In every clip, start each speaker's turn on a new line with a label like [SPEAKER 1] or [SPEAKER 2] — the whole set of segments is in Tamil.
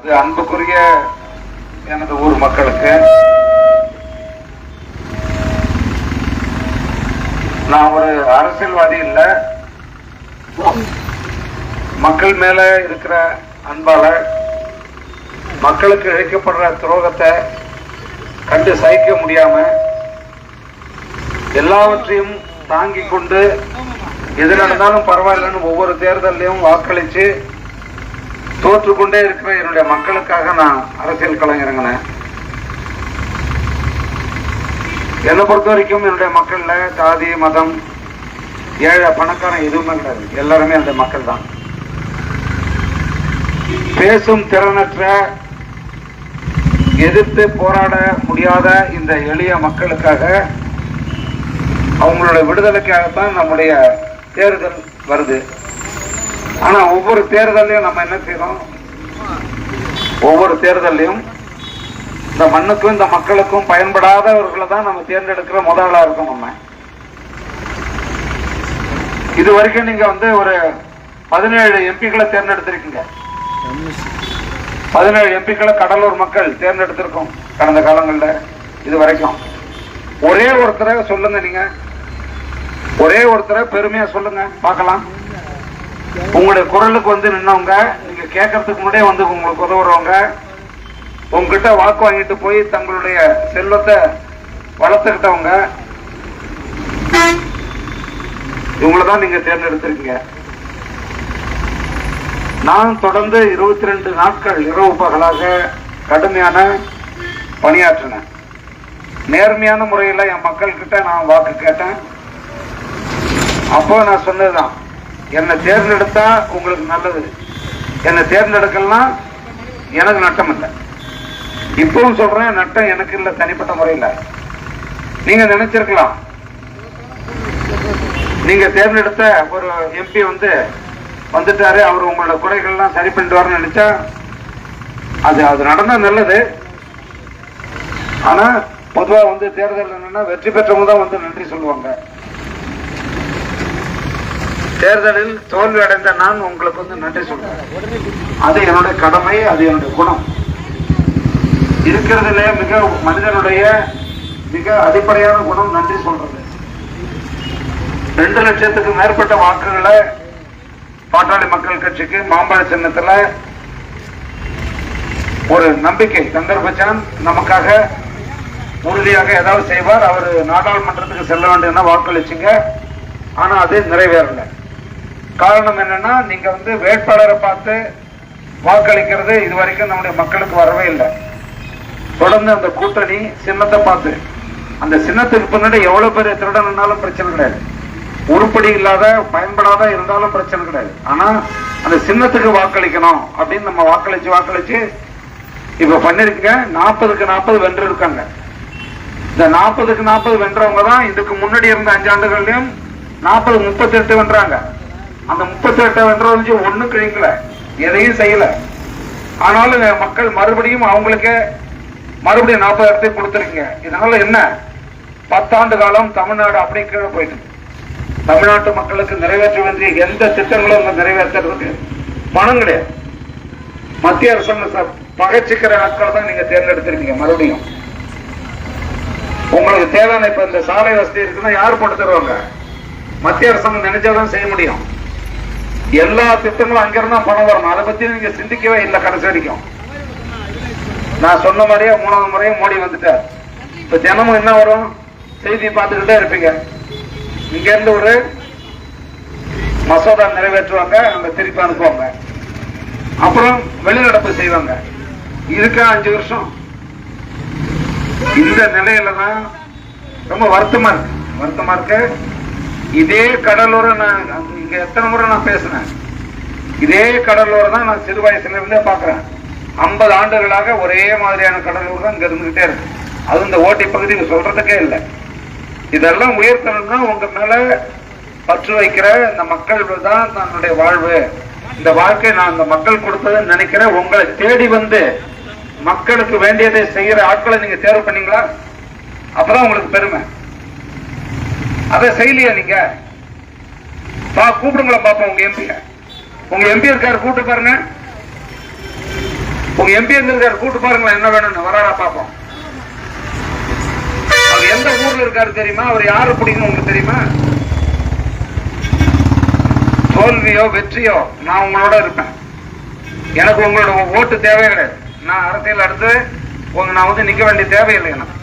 [SPEAKER 1] இது அன்புக்குரிய எனது ஊர் மக்களுக்கு நான் ஒரு அரசியல்வாதி இல்லை. மக்கள் மேல இருக்கிற அன்பால மக்களுக்கு இழைக்கப்படுற துரோகத்தை கண்டு சகிக்க முடியாம எல்லாவற்றையும் தாங்கிக் கொண்டு எது நடந்தாலும் பரவாயில்லைன்னு ஒவ்வொரு தேர்தலையும் வாக்களிச்சு தோற்றுக்கொண்டே இருக்கிற என்னுடைய மக்களுக்காக நான் அரசியல் கலைஞரங்கினேன் என்னை பொறுத்த வரைக்கும் என்னுடைய மக்கள்ல ஜாதி மதம் ஏழை பணக்காரன் எதுவுமே கிடையாது. எல்லாருமே அந்த மக்கள் தான். பேசும் திறனற்ற எதிர்த்து போராட முடியாத இந்த எளிய மக்களுக்காக அவங்களோட விடுதலைக்காகத்தான் நம்முடைய தேர்தல் வருது. ஆனா ஒவ்வொரு தேர்தலையும் நம்ம என்ன செய்யறோம் ஒவ்வொரு தேர்தலையும் இந்த மண்ணுக்கும் இந்த மக்களுக்கும் பயன்படாதவர்களை தான் நம்ம தேர்ந்தெடுக்கிற முதலா இருக்கும் நம்ம. இது வரைக்கும் நீங்க வந்து ஒரு பதினேழு எம்பிக்களை தேர்ந்தெடுத்திருக்கீங்க. பதினேழு எம்பிக்களை கடலூர் மக்கள் தேர்ந்தெடுத்திருக்கோம் கடந்த காலங்களில் இது வரைக்கும். ஒரே ஒருத்தரை சொல்லுங்க நீங்க. ஒரே ஒருத்தரை பெருமையா சொல்லுங்க. பார்க்கலாம். உங்களுடைய குரலுக்கு வந்து நின்னவங்க நீங்க கேட்கறதுக்கு முன்னாடியே வந்து உங்களுக்கு உதவுறவங்க உங்ககிட்ட வாக்கு வாங்கிட்டு போய் தங்களுடைய செல்வத்தை வளர்த்துக்கிட்டவங்க இவங்கள தான் நீங்க தேர்ந்தெடுத்திருக்கீங்க. நான் தொடர்ந்து இருபத்தி ரெண்டு நாட்கள் இரவு பகலாக கடுமையான பணியாற்றினேன். நேர்மையான முறையில் என் மக்கள் கிட்ட நான் வாக்கு கேட்டேன். அப்போ நான் சொன்னதுதான் என்னை தேர்ந்தெடுத்தா உங்களுக்கு நல்லது. என்னை தேர்ந்தெடுக்கலாம் எனக்கு நட்டம் இல்லை. இப்பவும் சொல்றேன் நட்டம் எனக்கு இல்லை தனிப்பட்ட முறையில். நீங்க நினைச்சிருக்கலாம். நீங்க தேர்ந்தெடுத்த ஒரு எம்பி வந்து வந்துட்டாரு அவர் உங்களோட குறைகள்லாம் சரி பண்ணிட்டு நினைச்சா அது அது நடந்தா நல்லது. ஆனா பொதுவா வந்து தேர்தல் என்னன்னா வெற்றி பெற்றவங்க தான் வந்து நன்றி சொல்லுவாங்க. தேர்தலில் தோல்வி அடைந்த நான் உங்களுக்கு வந்து நன்றி சொல்றேன். அது என்னுடைய கடமை அது என்னுடைய குணம். இருக்கிறதுல மிக மனிதனுடைய மிக அடிப்படையான குணம் நன்றி சொல்றது. ரெண்டு லட்சத்துக்கு மேற்பட்ட வாக்குகளை பாட்டாளி மக்கள் கட்சிக்கு மாம்பழ சின்னத்துல ஒரு நம்பிக்கை சந்தர் பச்சான் நமக்காக உறுதியாக ஏதாவது செய்வார். அவர் நாடாளுமன்றத்துக்கு செல்ல வேண்டும் என வாக்களிச்சுங்க. ஆனா அது நிறைவேறலை. காரணம் என்னன்னா நீங்க வந்து வேட்பாளரை பார்த்து வாக்களிக்கிறது இது வரைக்கும் நம்முடைய மக்களுக்கு வரவே இல்லை. தொடர்ந்து அந்த கூட்டணி சின்னத்தை பார்த்து அந்த சின்னத்துக்கு பின்னாடி எவ்வளவு பெரிய திருடனாலும் பிரச்சனை கிடையாது. உருப்படி இல்லாத பயன்படாத இருந்தாலும் பிரச்சனை கிடையாது. ஆனா அந்த சின்னத்துக்கு வாக்களிக்கணும் அப்படின்னு நம்ம வாக்களிச்சு வாக்களிச்சு இப்ப பண்ணிருக்கீங்க நாற்பதுக்கு நாற்பது வென்று இருக்காங்க இந்த நாற்பதுக்கு நாற்பது வென்றவங்க தான் இதுக்கு முன்னாடி இருந்த அஞ்சு ஆண்டுகள்லயும் நாற்பது முப்பத்தி எட்டு வென்றாங்க. அந்த முப்பத்தி எட்டு வென்றவங்க ஒண்ணும் கிடைக்கல. எதையும் செய்யல. ஆனாலும் மக்கள் மறுபடியும் அவங்களுக்கே மறுபடியும் நாற்பதாயிரத்தையும் கொடுத்துருக்கீங்க. இதனால என்ன? பத்தாண்டு காலம் தமிழ்நாடு அப்படியே கீழே போயிட்டு. தமிழ்நாட்டு மக்களுக்கு நிறைவேற்ற வேண்டிய எந்த திட்டங்களும் அங்க நிறைவேற்றுறதுக்கு பணம் கிடையாது. மத்திய அரசு பகைச்சிக்கிற ஆட்களை தான் நீங்க தேர்ந்தெடுத்திருக்கீங்க மறுபடியும். உங்களுக்கு தேவையான இப்ப இந்த சாலை வசதி இருக்குன்னா யார் போட்டு தருவாங்க? மத்திய அரசாங்கம் நினைச்சாதான் செய்ய முடியும். எல்லா திட்டங்களும் அங்கிருந்தா பணம் வரணும் அதை பத்தி நீங்க சிந்திக்கவே இல்லை கடைசி வரைக்கும். நான் சொன்ன மாதிரியே மூணாவது முறையும் மோடி வந்துட்டார். இப்ப தினமும் என்ன வரும்? செய்தி பார்த்துக்கிட்டே இருப்பீங்க. இங்க இருந்து ஒரு மசோதா நிறைவேற்றுவாங்க அங்க திருப்பி அனுப்புவாங்க. அப்புறம் வெளிநடப்பு செய்வாங்க. இதுக்கா அஞ்சு வருஷம். இந்த நிலையில தான் ரொம்ப வருத்தமா இருக்கு. வருத்தமா இருக்கு. இதே கடலூரை நான் இங்க எத்தனை முறை நான் பேசினேன்? இதே கடலூரை தான் நான் சிறு வயசுல இருந்தே பாக்குறேன் ஐம்பது ஆண்டுகளாக ஒரே மாதிரியான கடலூர் தான் இங்க இருந்துகிட்டே இருக்கு. அது இந்த ஓட்டி பகுதி சொல்றதுக்கே இல்லை. இதெல்லாம் உயர்த்தணும்னா உங்க மேல பற்று வைக்கிற இந்த மக்கள் தான் தன்னுடைய வாழ்வு. இந்த வாழ்க்கை நான் இந்த மக்கள் கொடுத்ததுன்னு நினைக்கிறேன். உங்களை தேடி வந்து மக்களுக்கு வேண்டியதை செய்யற ஆட்களை நீங்க தேர்வு பண்ணீங்களா? அப்பதான் உங்களுக்கு பெருமை. அதை செய்யலையா நீங்க? பா கூப்பிடுங்களா பாப்போம் உங்க எம்பி உங்க எம்பி இருக்காரு கூப்பிட்டு பாருங்க. உங்க எம்பி எங்க இருக்காரு கூட்டு பாருங்களேன் என்ன வேணும்னு. வராடா பாப்போம். அவர் எந்த ஊர்ல இருக்காரு தெரியுமா? அவர் யாரு பிடிக்கும் உங்களுக்கு தெரியுமா? தோல்வியோ வெற்றியோ நான் உங்களோட இருப்பேன். எனக்கு உங்களோட ஓட்டு தேவை கிடையாது. நான் அரசியல் அடுத்து உங்க நான் வந்து நிக்க வேண்டிய தேவையில்லை எனக்கு.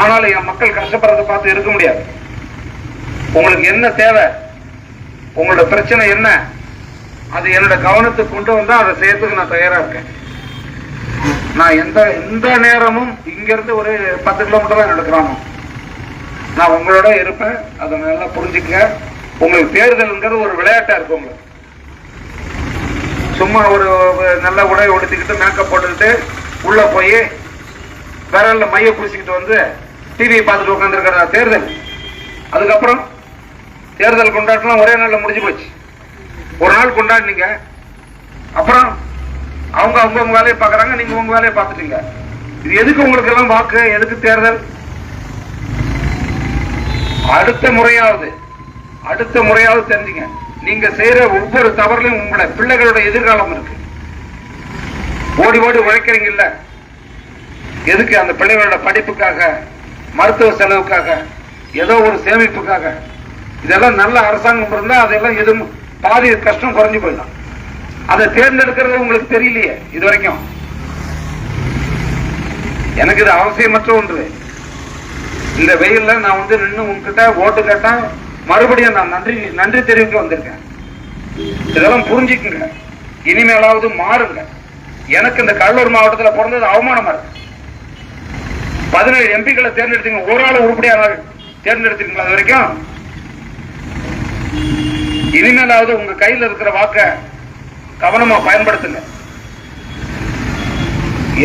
[SPEAKER 1] ஆனாலும் என் மக்கள் கஷ்டப்படுறதை பார்த்து இருக்க முடியாது. உங்களுக்கு என்ன தேவை? உங்களோட பிரச்சனை என்ன? அது என்னோட கவனத்துக்கு கொண்டு வந்தா அதை செய்யறதுக்கு நான் தயாரா இருக்கேன். நான் எந்த எந்த நேரமும் இங்கிருந்து ஒரு பத்து கிலோமீட்டர் தான் என்னோட கிராமம். நான் உங்களோட இருப்பேன். அதை நல்லா புரிஞ்சுக்க உங்களுக்கு தேர்தல்ங்கிறது ஒரு விளையாட்டா இருக்கு உங்களுக்கு. சும்மா ஒரு நல்ல உடை உடுத்திக்கிட்டு மேக்கப் போட்டுக்கிட்டு உள்ள போய் விரல்ல மைய பூசிக்கிட்டு வந்து டிவியை பார்த்துட்டு உட்காந்துருக்கிற தேர்தல். அதுக்கப்புறம் தேர்தல் கொண்டாட்டம்லாம் ஒரே நாள்ல முடிஞ்சு போச்சு. ஒரு நாள் கொண்டாடினீங்க. அப்புறம் அவங்க அவங்க உங்க வேலையை பார்க்கறாங்க நீங்க உங்க வேலையை பார்த்துட்டீங்க. இது எதுக்கு உங்களுக்கு எல்லாம் வாக்கு? எதுக்கு தேர்தல்? அடுத்த முறையாவது அடுத்த முறையாவது தெரிஞ்சுங்க. நீங்க செய்யற ஒவ்வொரு தவறுலையும் உங்களோட பிள்ளைகளோட எதிர்காலம் இருக்கு. ஓடி ஓடி உழைக்கிறீங்கல்ல. எதுக்கு அந்த பிள்ளைகளோட படிப்புக்காக மருத்துவ செலவுக்காக ஏதோ ஒரு சேமிப்புக்காக இதெல்லாம் நல்ல அரசாங்கம் இருந்தா அதெல்லாம் எதுவும் பாதி கஷ்டம் குறைஞ்சு போயிடும். அதை தேர்ந்தெடுக்கிறது உங்களுக்கு தெரியலையே இது வரைக்கும். எனக்கு இது அவசியமற்ற ஒன்று. இந்த வெயில்ல நான் வந்து நின்று உங்ககிட்ட ஓட்டு கேட்டேன் மறுபடியும் நான் நன்றி நன்றி தெரிவிக்க வந்திருக்கேன். இதெல்லாம் புரிஞ்சுக்குங்க. இனிமேலாவது மாறுங்க. எனக்கு இந்த கடலூர் மாவட்டத்தில் பிறந்தது அவமானமா இருக்கு. பதினேழு எம்பிக்களை தேர்ந்தெடுத்தீங்க ஒரு ஆள் உருப்படியாக தேர்ந்தெடுத்தீங்களா அது வரைக்கும் இனிமேலாவது உங்க கையில் இருக்கிற வாக்க கவனமா பயன்படுத்துங்க.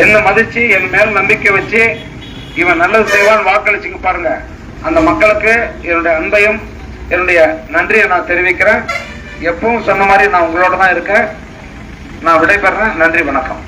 [SPEAKER 1] என்ன மதிச்சு என் மேல் நம்பிக்கை வச்சு இவன் நல்லது செய்வான் வாக்களிச்சுங்க பாருங்க. அந்த மக்களுக்கு என்னுடைய அன்பையும் என்னுடைய நன்றியை நான் தெரிவிக்கிறேன். எப்பவும் சொன்ன மாதிரி நான் உங்களோட தான் இருக்கேன். நான் விடைபெறேன் நன்றி வணக்கம்.